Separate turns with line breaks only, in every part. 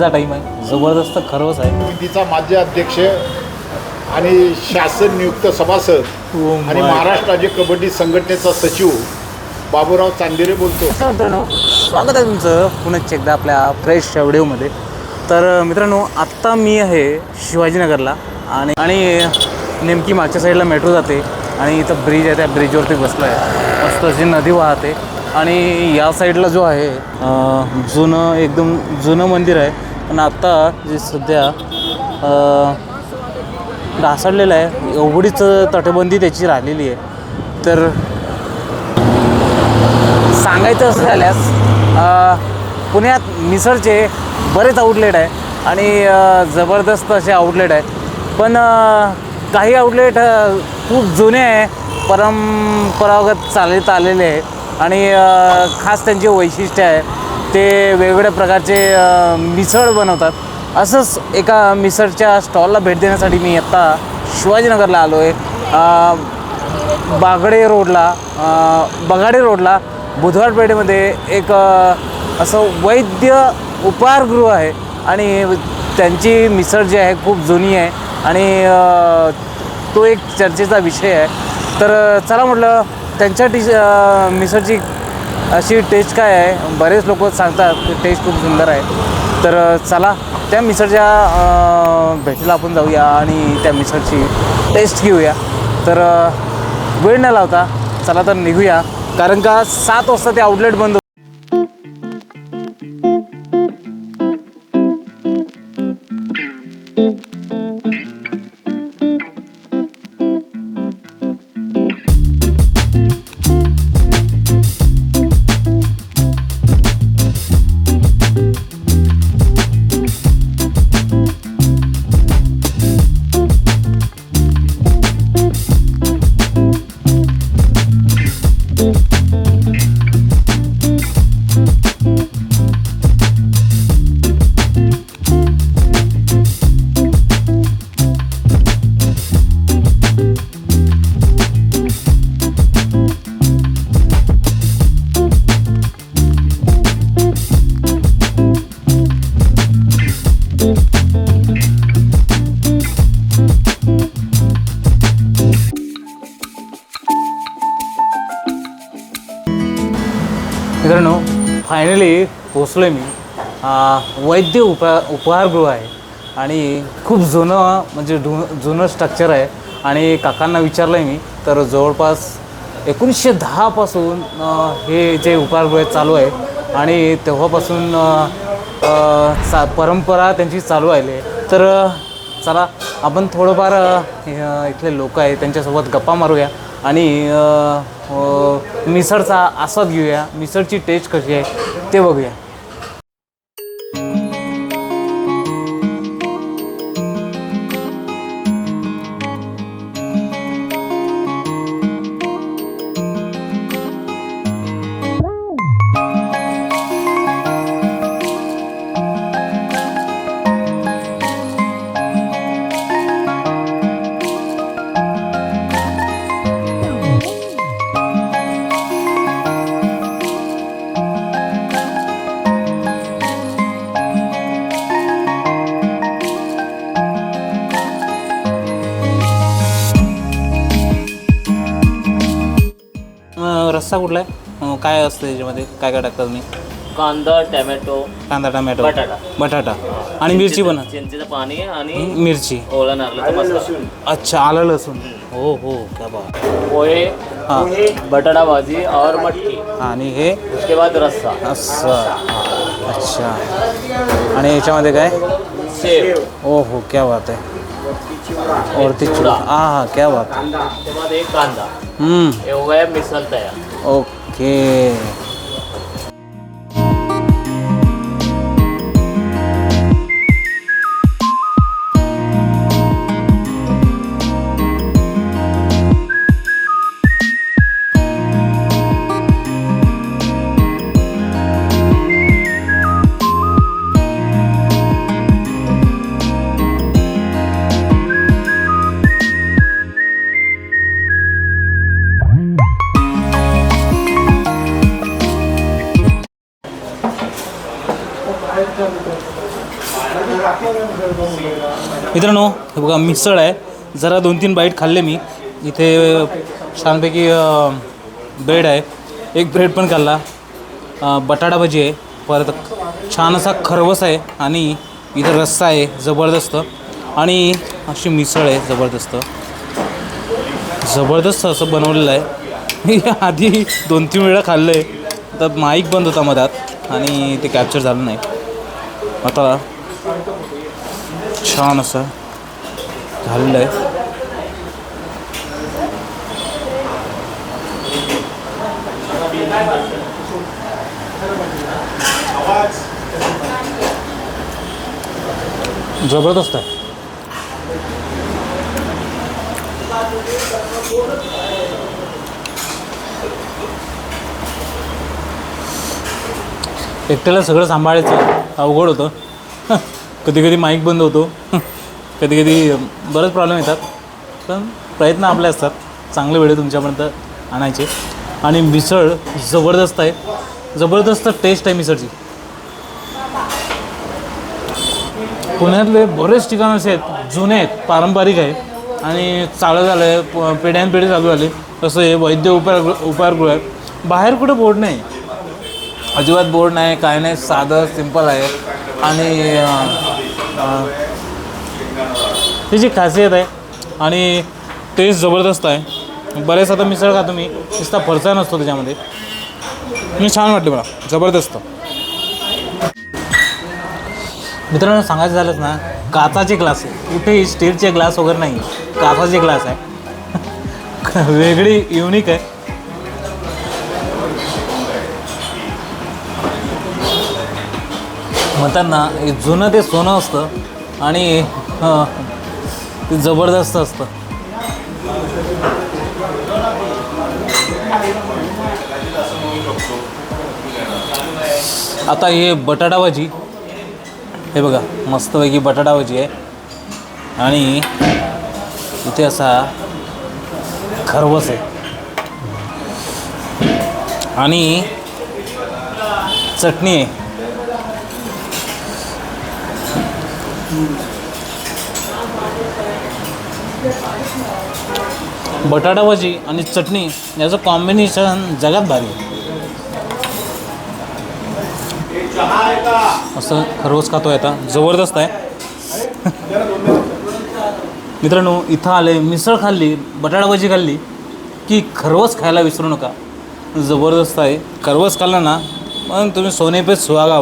Time आहे. जबरदस्त खरवस आहे.
समितीचा माजी अध्यक्ष आणि शासन नियुक्त सभासद
Oh
आणि. महाराष्ट्र राज्य कबड्डी संघटनेचा सचिव बाबूराव चांदेरे बोलतो.
नमस्कार मित्रांनो स्वागत आहे तुमचं पुन्हा एकदा आपल्या फ्रेश व्हिडिओमध्ये तर मित्रांनो आत्ता मी आहे शिवाजीनगरला आणि आणि नेमकी मागच्या साईडला मेट्रो जाते आणि इथं ब्रिज आहे त्या ब्रिजवरती बसलो आहे मस्त अशी नदी वाहते. आणि या साईडला जो आहे अं, जुनं एकदम जुनं मंदिर आहे. पण आत्ता जे सध्या ढासळलेलं आहे एवढीच तटबंदी त्याची राहिलेली आहे. तर सांगायचं असं झाल्यास पुण्यात मिसळचे बरेच आउटलेट आहे आणि जबरदस्त असे आउटलेट आहे. पण काही आउटलेट खूप जुने आहे परंपरागत चालत आलेले आहे. आणि खास त्यांचे वैशिष्ट्य आहे ते वेगवेगळ्या प्रकारचे मिसळ बनवतात. असंच एका मिसळच्या स्टॉलला भेट देण्यासाठी मी आत्ता शिवाजीनगरला आलो आहे बागडे रोडला बगाडे रोडला बुधवार पेठेमध्ये एक असं वैद्य उपहारगृह आहे. आणि त्यांची मिसळ जी आहे खूप जुनी आहे. आणि तो एक चर्चेचा विषय आहे. तर चला म्हटलं त्यांच्या टी मिसळची अशी टेस्ट काय आहे? बरेच लोक सांगतात टेस्ट खूप सुंदर आहे. तर चला त्या मिसळच्या भेटीला आपण जाऊया आणि त्या मिसळची टेस्ट घेऊया. तर वेळ न लावता चला तर निघूया. कारण का सात वाजता ते आउटलेट बंद फायनली पोचलो आहे मी वैद्य उपा उपहारगृह आहे आणि खूप जुनं म्हणजे डु जुनं स्ट्रक्चर आहे. आणि काकांना विचारलं आहे मी तर जवळपास एकोणीसशे दहापासून हे जे उपहारगृह चालू आहे आणि तेव्हापासून सा चा परंपरा त्यांची चालू आहे. तर चला आपण थोडंफार इथले लोक आहे त्यांच्यासोबत गप्पा मारूया आणि मिसळचा आस्वाद घेऊया. मिसळची टेस्ट कशी आहे ते बघूया. रस्सा कुठला आहे? काय असतं त्याच्यामध्ये? काय काय टाकता तुम्ही?
कांदा टॅमॅटो
कांदा टमॅटो
बटाटा.
बटाटा. आणि मिरची पण?
चिंचेचं पाणी आणि
मिरची.
ओला मसाला.
अच्छा आलं लसूण. हो हो क्या बात.
पोहे
हां.
बटाटा भाजी और मटकी.
आणि हे?
उसके बाद रस्सा.
असं अच्छा. आणि याच्यामध्ये काय?
सेव
ओ हो क्या बात आहे. और ती चूड़ा हा हा क्या बात। है
उसके बाद एक कांदा।
हम्म।
गया मिसल तयार
ओके। मित्रांनो हे बघा मिसळ आहे. जरा दोन तीन बाईट खाल्ले मी. इथे छानपैकी ब्रेड आहे. एक ब्रेड पण खाल्ला. बटाटा भजी आहे. परत छान असा खरवस आहे आणि इथं रस्सा आहे जबरदस्त. आणि अशी मिसळ आहे जबरदस्त. जबरदस्त असं बनवलेलं आहे. मी आधी दोन तीन वेळा खाल्लं आहे तर माईक बंद होता मधात आणि ते कॅप्चर झालं नाही. आता छान असं झालेलं आहे. जबरदस्त आहे. एकट्याला सगळं सांभाळायचं अवघड होतं. कधी कधी माईक बंद होतो. कधी कधी बरेच प्रॉब्लेम येतात. पण प्रयत्न आपले असतात. चांगले व्हिडिओ तुमच्यापर्यंत आणायचे. आणि मिसळ जबरदस्त आहे. जबरदस्त टेस्ट आहे मिसळची. पुण्यातले बरेच ठिकाणं असे आहेत. जुने आहेत. पारंपरिक आहे. आणि चालू झालं आहे पिढ्यानपिढी चालू झाली. तसं हे वैद्य उपचार उपहारगृह आहे बाहेर कुठे बोर्ड नाही. अजिबात बोर्ड नाही. काय नाही. साधं सिंपल आहे. आणि त्याची खासियत आहे आणि टेस्ट जबरदस्त आहे. बरेच आता मिसळ खातो मी नुसता फरचा नसतो त्याच्यामध्ये. मी छान वाटते मला जबरदस्त. मित्रांनो सांगायचं झालंच ना काचाचे ग्लास आहे. कुठेही स्टीलचे ग्लास वगैरे नाही. काचाचे ग्लास आहे. वेगळी युनिक आहे. म्हणतात ना हे जुनं ते सोनं असतं आणि ते जबरदस्त असतं. आता हे बटाटा भाजी हे बघा मस्तपैकी बटाटा भाजी आहे. आणि इथे असा खरवस आहे. आणि चटणी आहे. बटाटा भाजी आणि चटणी याचं कॉम्बिनेशन जगात भारी आहे. असं खरवस खातो आता. जबरदस्त आहे. मित्रांनो इथं आले मिसळ खाल्ली बटाटा भाजी खाल्ली की खरवस खायला विसरू नका. जबरदस्त आहे. खरवस खाल्ला ना पण तुम्ही सोने पे सुहागा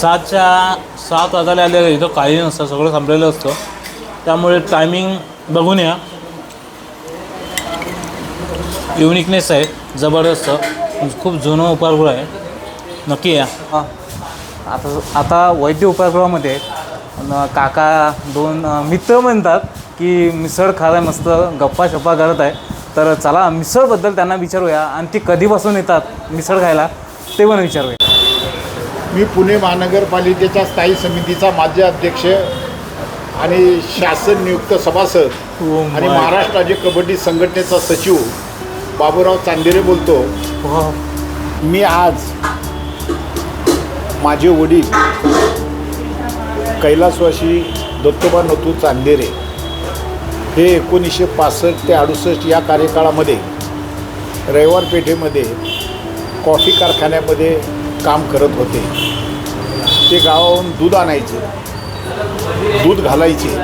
सातच्या सात वाजायला आले इथं काही नसतं सगळं संपलेलं असतं. त्यामुळे टायमिंग बघून या. युनिकनेस आहे जबरदस्त. खूप जुनं उपहारगृह आहे. नक्की या.
हां. आता आता वैद्य उपहारगृहामध्ये काका दोन मित्र म्हणतात की मिसळ खायला मस्त गप्पा शप्पा करत आहे. तर चला मिसळबद्दल त्यांना विचारूया. आणि ती कधीपासून येतात मिसळ खायला ते पण विचारूया.
मी पुणे महानगरपालिकेच्या स्थायी समितीचा माजी अध्यक्ष आणि शासन नियुक्त सभासद आणि. महाराष्ट्र राज्य कबड्डी संघटनेचा सचिव बाबूराव चांदेरे बोलतो. मी आज माझे वडील कैलासवासी दत्तोबा नथू चांदेरे हे एकोणीसशे पासष्ट ते अडुसष्ट या कार्यकाळामध्ये रविवार पेठेमध्ये कॉफी कारखान्यामध्ये काम करत होते. ते गावाहून दूध आणायचे. दूध घालायचे.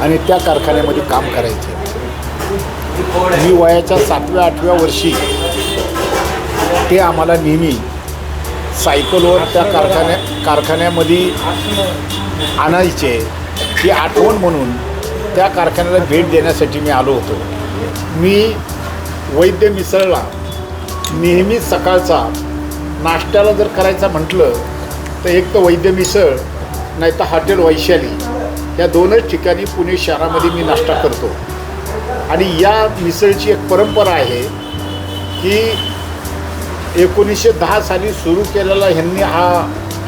आणि त्या कारखान्यामध्ये काम करायचे. मी वयाच्या सातव्या आठव्या वर्षी ते आम्हाला नेहमी सायकलवर त्या कारखान्या कारखान्यामध्ये आणायचे. ही आठवण म्हणून त्या कारखान्याला भेट देण्यासाठी मी आलो होतो. मी वैद्य मिसळला. नेहमी सकाळचा नाश्त्याला जर करायचं म्हटलं तर एक तर वैद्य मिसळ नाही तर हॉटेल वैशाली. या दोनच ठिकाणी पुणे शहरामध्ये मी नाश्ता करतो. आणि या मिसळची एक परंपरा आहे की एकोणीसशे दहा साली सुरू केलेला ह्यांनी हा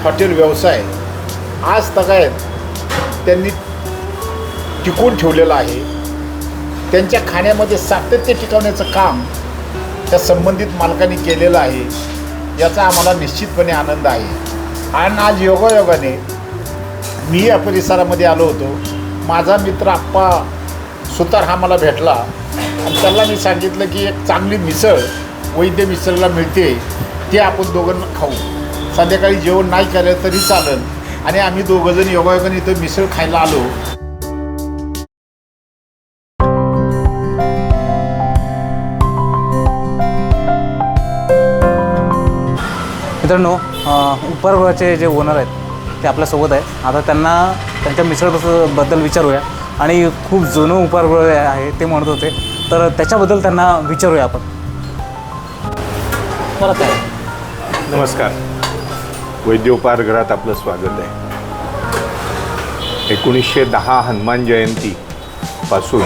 हॉटेल व्यवसाय. आज तगायत त्यांनी टिकून ठेवलेलं आहे. त्यांच्या खाण्यामध्ये सातत्य टिकवण्याचं काम त्या संबंधित मालकांनी केलेलं आहे. याचा आम्हाला निश्चितपणे आनंद आहे. आणि आज योगायोगाने मी या परिसरामध्ये आलो होतो. माझा मित्र आप्पा सुतार हा मला भेटला. आणि त्याला मी सांगितलं की एक चांगली मिसळ वैद्य मिसळला मिळते. ते आपण दोघं खाऊ. संध्याकाळी जेवण नाही केलं तरी चालेल. आणि आम्ही दोघंजण योगायोगाने इथं मिसळ खायला आलो.
मित्रांनो अं, जे ओनर आहेत ते आपल्यासोबत आहे आता त्यांना त्यांच्या मिसळबद्दल विचारूया. आणि खूप जुनं उपहारगृह आहे ते म्हणत होते. तर त्याच्याबद्दल त्यांना विचारूया आपण. परत काय
नमस्कार. वैद्य उपहारगृहात आपलं स्वागत आहे. एकोणीसशे दहा हनुमान जयंतीपासून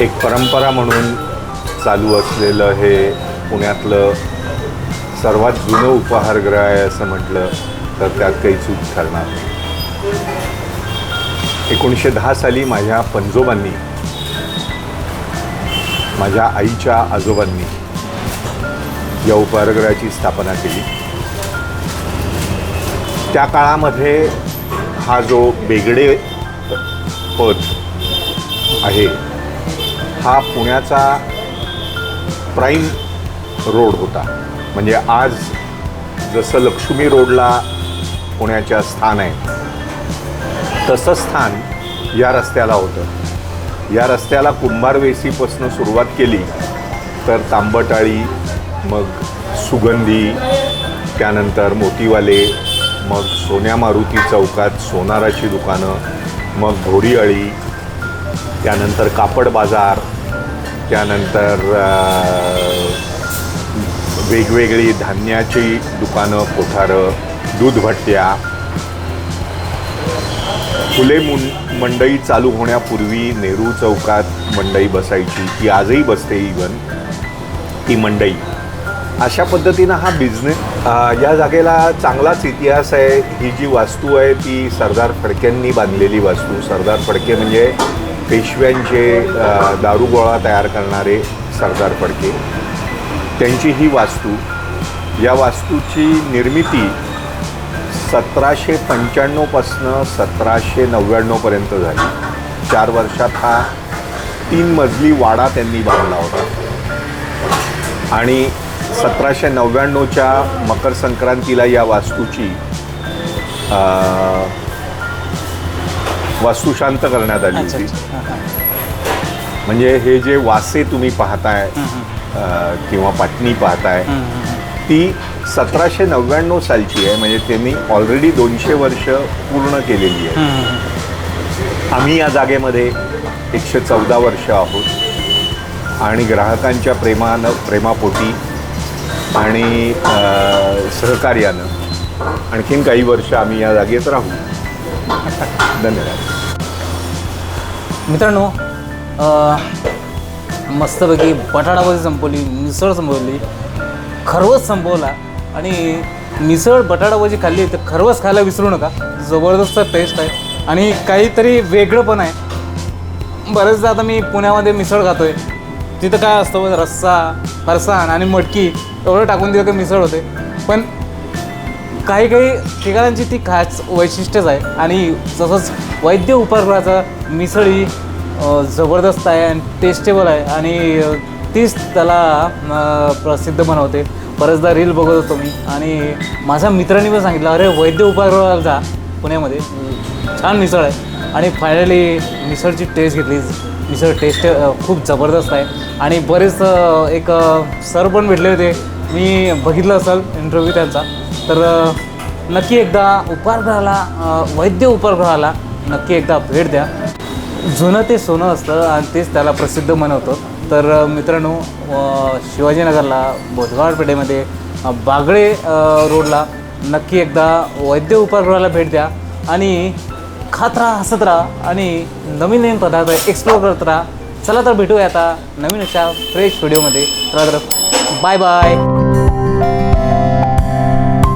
एक परंपरा म्हणून चालू असलेलं हे पुण्यातलं सर्वात जुनं उपहारगृह आहे असं म्हटलं तर त्यात काही चूक ठरणार नाही. एकोणीसशे दहा साली माझ्या पंजोबांनी माझ्या आईच्या आजोबांनी या उपहारगृहाची स्थापना केली. त्या काळामध्ये हा जो बेगडे पद आहे हा पुण्याचा प्राईम रोड होता. म्हणजे आज जसं लक्ष्मी रोडला पुण्याच्या स्थान आहे तसं स्थान या रस्त्याला होतं. या रस्त्याला कुंभारवेसीपासून सुरुवात केली तर तांबटाळी मग सुगंधी त्यानंतर मोतीवाले मग सोन्या मारुती चौकात सोनाराची दुकानं मग घोडीअळी त्यानंतर कापड बाजार त्यानंतर वेगवेगळी धान्याची दुकानं कोठारं दूधभट्ट्या फुले मुं मंडई चालू होण्यापूर्वी नेहरू चौकात मंडई बसायची. ती आजही बसते इवन ती मंडई. अशा पद्धतीनं हा बिझनेस या जागेला चांगलाच इतिहास आहे. ही जी वास्तू आहे ती सरदार फडक्यांनी बांधलेली वास्तू. सरदार फडके म्हणजे पेशव्यांचे दारुगोळा तयार करणारे सरदार फडके. त्यांची ही वास्तू या वास्तूची निर्मिती सतराशे पंच्याण्णवपासनं सतराशे नव्याण्णवपर्यंत झाली. चार वर्षात हा तीन मजली वाडा त्यांनी बांधला होता. आणि सतराशे नव्याण्णवच्या मकर संक्रांतीला या वास्तूची वास्तुशांत करण्यात आली होती. म्हणजे हे जे वासे तुम्ही पाहताय किंवा पाटणी पाहताय. ती सतराशे नव्याण्णव सालची आहे. म्हणजे त्यांनी ऑलरेडी दोनशे वर्ष पूर्ण केलेली आहे. आम्ही या जागेमध्ये एकशे चौदा वर्ष आहोत. आणि ग्राहकांच्या प्रेमानं प्रेमापोटी आणि सहकार्यानं आणखीन काही वर्ष आम्ही या जागेत राहू. धन्यवाद.
मित्रांनो मस्तपैकी बटाटाभाजी संपवली मिसळ संपवली खरवस संपवला. आणि मिसळ बटाटाभाजी खाल्ली तर खरवस खायला विसरू नका. जबरदस्त टेस्ट आहे. आणि काहीतरी वेगळं पण आहे. बरेचदा आता मी पुण्यामध्ये मिसळ खातोय. तिथं काय असतं रस्सा फरसाण आणि मटकी एवढं टाकून दिलं की मिसळ होते. पण काही काही ठिकाणांची ती खास वैशिष्ट्यच आहे. आणि तसंच वैद्य उपहारगृहाचं मिसळ ही जबरदस्त आहे आणि टेस्टेबल आहे. आणि तीच त्याला प्रसिद्ध बनवते. बरेचदा रील बघत होतो मी. आणि माझ्या मित्रांनी पण सांगितलं अरे वैद्य उपहारगृहाला जा पुण्यामध्ये. छान मिसळ आहे. आणि फायनली मिसळची टेस्ट घेतली. मिसळ टेस्ट खूप जबरदस्त आहे. आणि बरेच एक सर पण भेटले होते. मी बघितलं असेल इंटरव्ह्यू त्यांचा. तर नक्की एकदा उपहारगृहाला वैद्य उपहारगृहाला नक्की एकदा भेट द्या. जुनं ते सोनं असतं आणि तेच त्याला प्रसिद्ध म्हणवतो तर मित्रांनो शिवाजीनगरला बोधवाड पेठेमध्ये बागळे रोडला नक्की एकदा वैद्य उपहारगृहाला भेट द्या आणि खात राहा हसत राहा आणि नवीन नवीन पदार्थ एक्सप्लोर करत राहा. चला तर भेटूया आता नवीन अशा फ्रेश व्हिडिओमध्ये तर बाय बाय